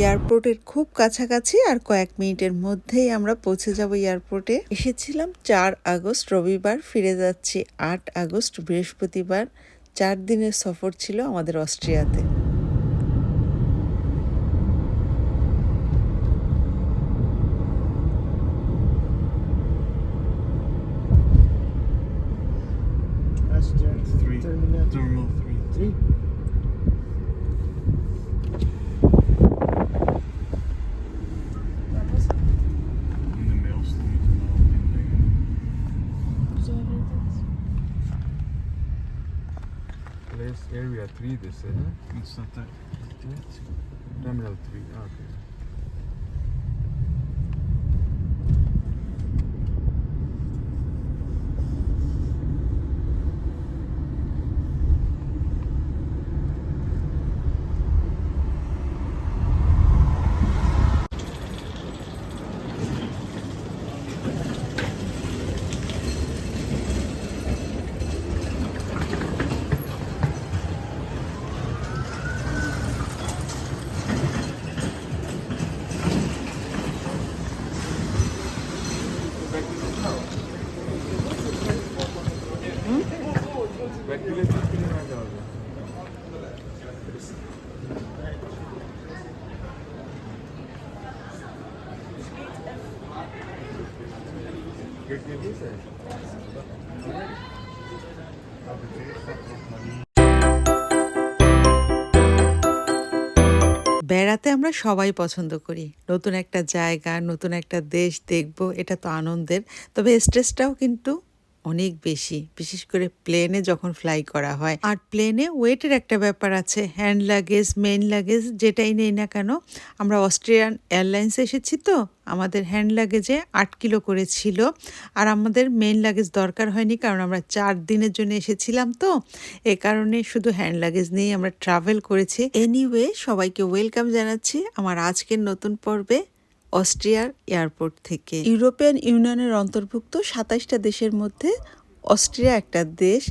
এয়ারপোর্টের খুব কাছাকাছি আর কয়েক মিনিটের মধ্যেই আমরা পৌঁছে যাব এয়ারপোর্টে এসেছিলাম চার আগস্ট রবিবার ফিরে যাচ্ছি আট আগস্ট বৃহস্পতিবার চার দিনের সফর ছিল আমাদের অস্ট্রিয়াতে. Terminal Terminal 3. 3. sene. It's not that. Terminal 3 arkaya. বেড়াতে আমরা সবাই পছন্দ করি। নতুন একটা জায়গা, নতুন একটা দেশ দেখব, এটা তো আনন্দের। তবে স্ট্রেসটাও কিন্তু অনেক বেশি, বিশেষ করে প্লেনে যখন ফ্লাই করা হয়। আর প্লেনে ওয়েটের একটা ব্যাপার আছে হ্যান্ড লাগেজ মেইন লাগেজ যেটাই নেই না কেন, আমরা অস্ট্রিয়ান এয়ারলাইন্সে এসেছি তো, আমাদের হ্যান্ড লাগেজে আট কিলো করে ছিল। আর আমাদের মেইন লাগেজ দরকার হয়নি, কারণ আমরা চার দিনের জন্য এসেছিলাম তো, এ কারণে শুধু হ্যান্ড লাগেজ নিয়েই আমরা ট্রাভেল করেছি। এনিওয়ে সবাইকে ওয়েলকাম জানাচ্ছি। আমার আজকের নতুন পর্বে অস্ট্রিয়ার এয়ারপোর্ট থেকে। ইউরোপিয়ান ইউনিয়নের অন্তর্ভুক্ত সাতাইশটা দেশের মধ্যে অস্ট্রিয়া একটা দেশ।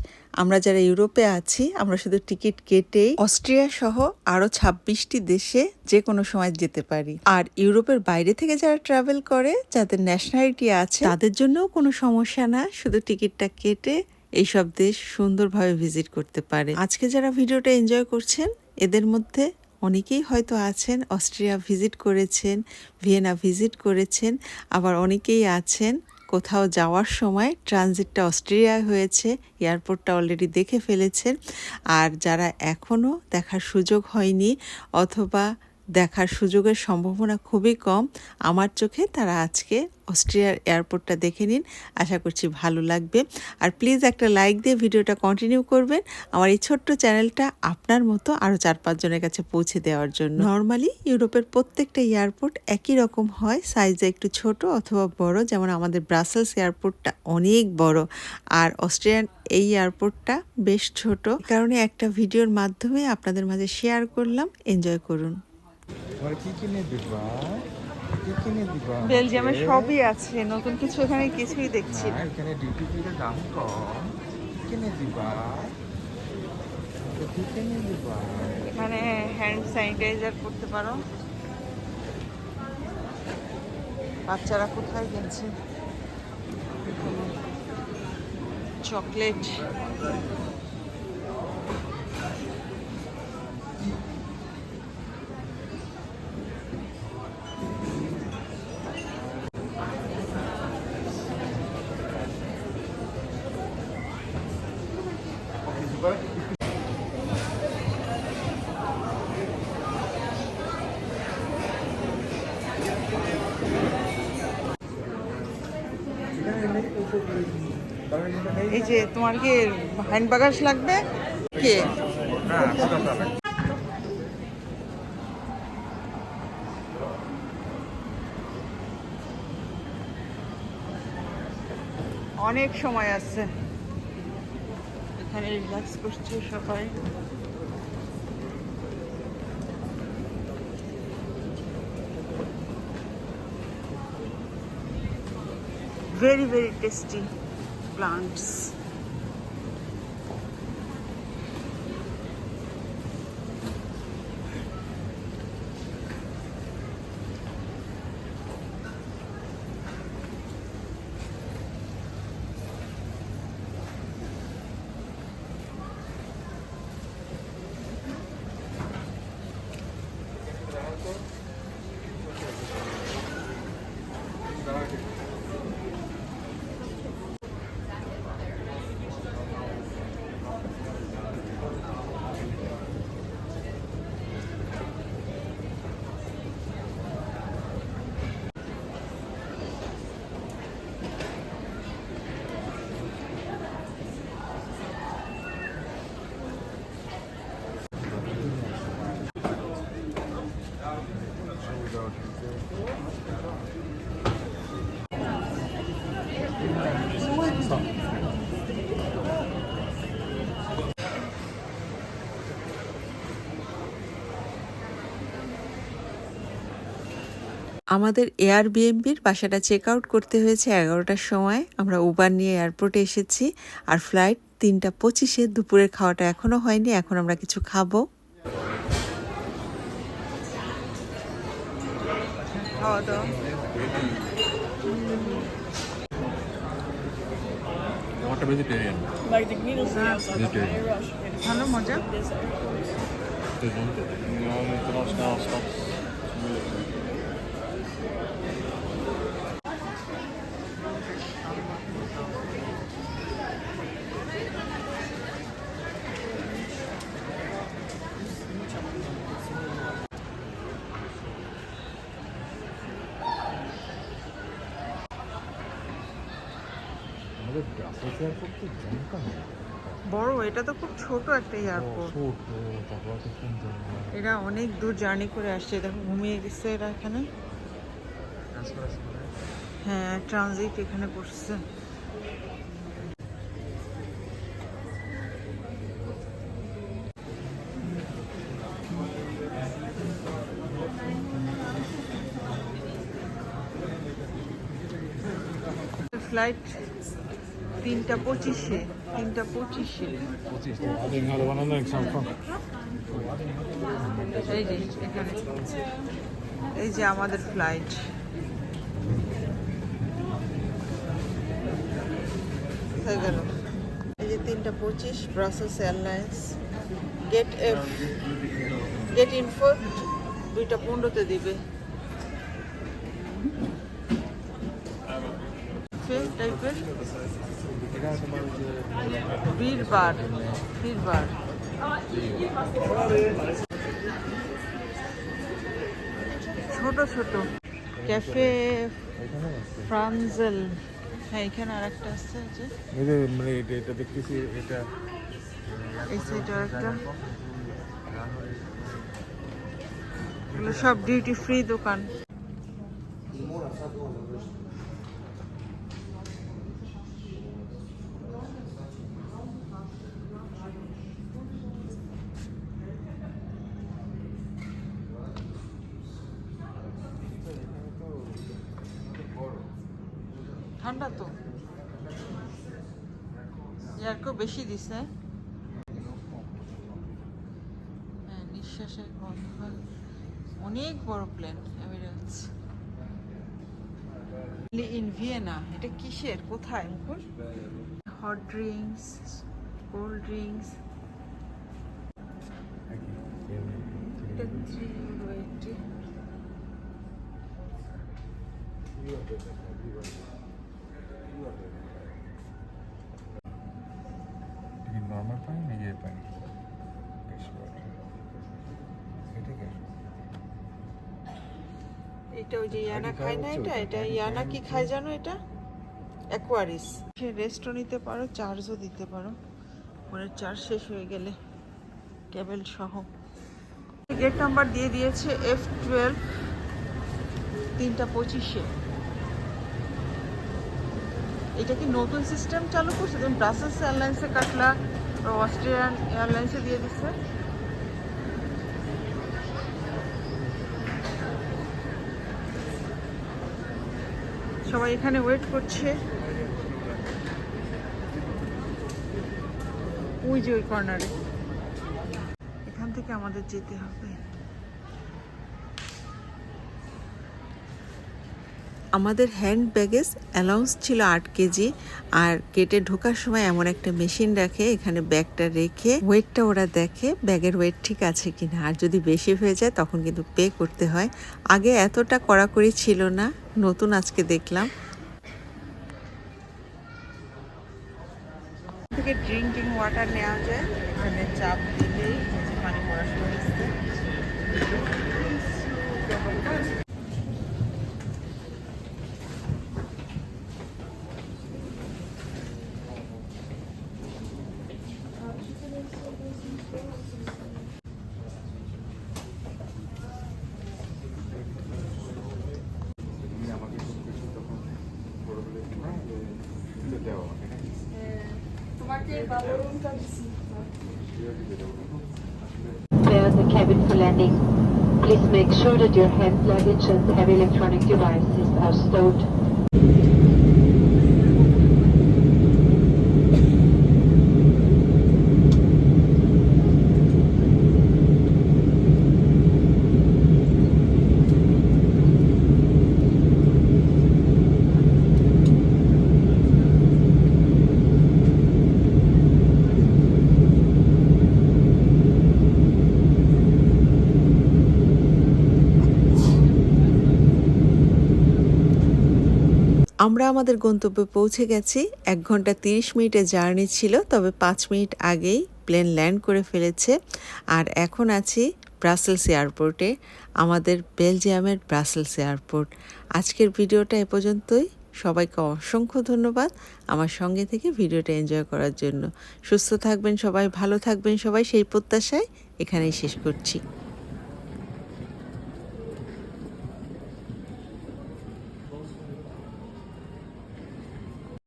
আমরা যারা ইউরোপে আছি, আমরা শুধু টিকিট কেটেই অস্ট্রিয়া সহ আরও ছাব্বিশটি দেশে যে কোনো সময় যেতে পারি। আর ইউরোপের বাইরে থেকে যারা ট্রাভেল করে, যাদের ন্যাশনালিটি আছে, তাদের জন্যও কোনো সমস্যা না, শুধু টিকিটটা কেটে এইসব দেশ সুন্দরভাবে ভিজিট করতে পারে। আজকে যারা ভিডিওটা এনজয় করছেন, এদের মধ্যে অনেকেই হয়তো আছেন, অস্ট্রিয়া ভিজিট করেছেন, ভিয়েনা ভিজিট করেছেন, আবার অনেকেই আছেন। কোথাও যাওয়ার সময় ট্রানজিটটা অস্ট্রেলিয়ায় হয়েছে, এয়ারপোর্টটা অলরেডি দেখে ফেলেছেন। আর যারা এখনও দেখার সুযোগ হয়নি অথবা দেখার সুযোগের সম্ভাবনা খুবই কম। আমার চোখে তারা আজকে অস্ট্রিয়ার এয়ারপোর্টটা দেখে নিন। আশা করছি ভালো লাগবে। আর প্লিজ একটা লাইক দিয়ে ভিডিওটা কন্টিনিউ করবেন আমার এই ছোট্ট চ্যানেলটা আপনার মতো আরও চার পাঁচজনের কাছে পৌঁছে দেওয়ার জন্য। নর্মালি ইউরোপের প্রত্যেকটা এয়ারপোর্ট একই রকম হয়। সাইজে একটু ছোট অথবা বড়। যেমন আমাদের ব্রাসেলস এয়ারপোর্টটা অনেক বড়। আর অস্ট্রিয়ান এই এয়ারপোর্টটা বেশ ছোট। কারণে একটা ভিডিওর মাধ্যমে আপনাদের মাঝে শেয়ার করলাম। এনজয় করুন। কি কিনে দিবা কি কিনে দিবা বেলজিয়ামে সবই আছে নতুন কিছু এখানে কিছুই দেখছি না। না এখানে ডিউটি ফ্রিতে দাম কম। কিনে দিবা কি কিনে দিবা এখানে হ্যান্ড স্যানিটাইজার করতে পারো। বাচ্চারা কোথায় গেছে? চকলেট। এই যে তোমার কি হ্যান্ড বাগাস লাগবে? কে? অনেক সময় আছে এখানে রিল্যাক্স করছে সবাই very very tasty plants আমাদের এয়ার বিএমবির বাসাটা চেক আউট করতে হয়েছে এগারোটার সময় আমরা উবার নিয়ে এয়ারপোর্টে এসেছি আর ফ্লাইট তিনটা পঁচিশে দুপুরের খাওয়াটা এখনও হয়নি এখন আমরা কিছু খাব খাওয়া দাওয়া What a vegetarian. Like the noodles on Vegetarian. they rush. ভালো মজা Ja, internationaal stad. আমাদের ব্রাসেলস এয়ারপোর্ট তো জমকা বড় এটা তো খুব ছোট একটা এয়ারপোর্ট এরা অনেক দূর জার্নি করে আসছে দেখো ঘুমিয়ে গেছে এরা এখানে। হ্যাঁ? ট্রানজিট এখানে করছে। ফ্লাইট তিনটা পঁচিশে তিনটা পঁচিশে. এই যে, এখানে। এই যে আমাদের ফ্লাইট হয়ে গেল। এই যে তিনটা পঁচিশ Brussels airlines gate F gate info দুইটা পনেরোতে দিবে। টাইপের বীরবার বীরবার। ছোট ছোট। ক্যাফে ফ্রানজেল হ্যাঁ এখানে আর একটা আছে যে। এই যে মানে এটা এটা দেখতেছি এটা এই সাইডে একটা এগুলো সব ডিউটি ফ্রি দোকান। ঠান্ডা তো। ইয়ারকেও বেশি দিছে। হ্যাঁ নিঃশ্বাসের গন্ধ অনেক বড় প্লেন এমিরেটস ইন ভিয়েনা এটা কিসের? কোথায়, Mukul? Hot drinks cold drinks এটা কি নর্মাল পানি না ইয়ে পানি গ্যাস ওয়াটার এটা গ্যাস এটা ওই যে ইয়ানা খায় না এটা? এটা ইয়ানা কি খায় জানো এটা? অ্যাকোয়ারিস সে রেস্টও নিতে পারো চার্জও দিতে পারো। ফোনের চার্জ শেষ হয়ে গেলে কেবল সহ। গেট নাম্বার দিয়ে দিয়েছে এফ টুয়েলভ তিনটা পঁচিশে। এটা কি নতুন সিস্টেম চালু করছে? তুমি ব্রাসেলস এয়ারলাইন্সে কাটলা অস্ট্রেলিয়ান এয়ারলাইন্সে দিয়ে দিচ্ছে। সবাই এখানে ওয়েট করছে। ওই যে ওই কর্নারে এখান থেকে আমাদের যেতে হবে। আমাদের হ্যান্ড ব্যাগেজ অ্যালাউন্স ছিল আট কেজি আর গেটে ঢোকার সময় এমন একটা মেশিন রাখে, এখানে ব্যাগটা রেখে ওয়েটটা ওরা দেখে ব্যাগের ওয়েট ঠিক আছে কিনা। আর যদি বেশি হয়ে যায় তখন কিন্তু পে করতে হয়। আগে এতটা কড়াকড়ি ছিল না, নতুন আজকে দেখলাম। থেকে ড্রিঙ্কিং ওয়াটার নেওয়া যায়, এখানে চাপ There is the cabin for landing. Please make sure that your hand luggage and heavy electronic devices are stowed. আমরা আমাদের গন্তব্যে পৌঁছে গেছি। এক ঘণ্টা তিরিশ মিনিটের জার্নি ছিল, তবে পাঁচ মিনিট আগেই প্লেন ল্যান্ড করে ফেলেছে। আর এখন আছি ব্রাসেলস এয়ারপোর্টে, আমাদের বেলজিয়ামের ব্রাসেলস এয়ারপোর্ট। আজকের ভিডিওটা এ পর্যন্তই। সবাইকে অসংখ্য ধন্যবাদ আমার সঙ্গে থেকে ভিডিওটা এনজয় করার জন্য। সুস্থ থাকবেন সবাই, ভালো থাকবেন সবাই, সেই প্রত্যাশায় এখানেই শেষ করছি।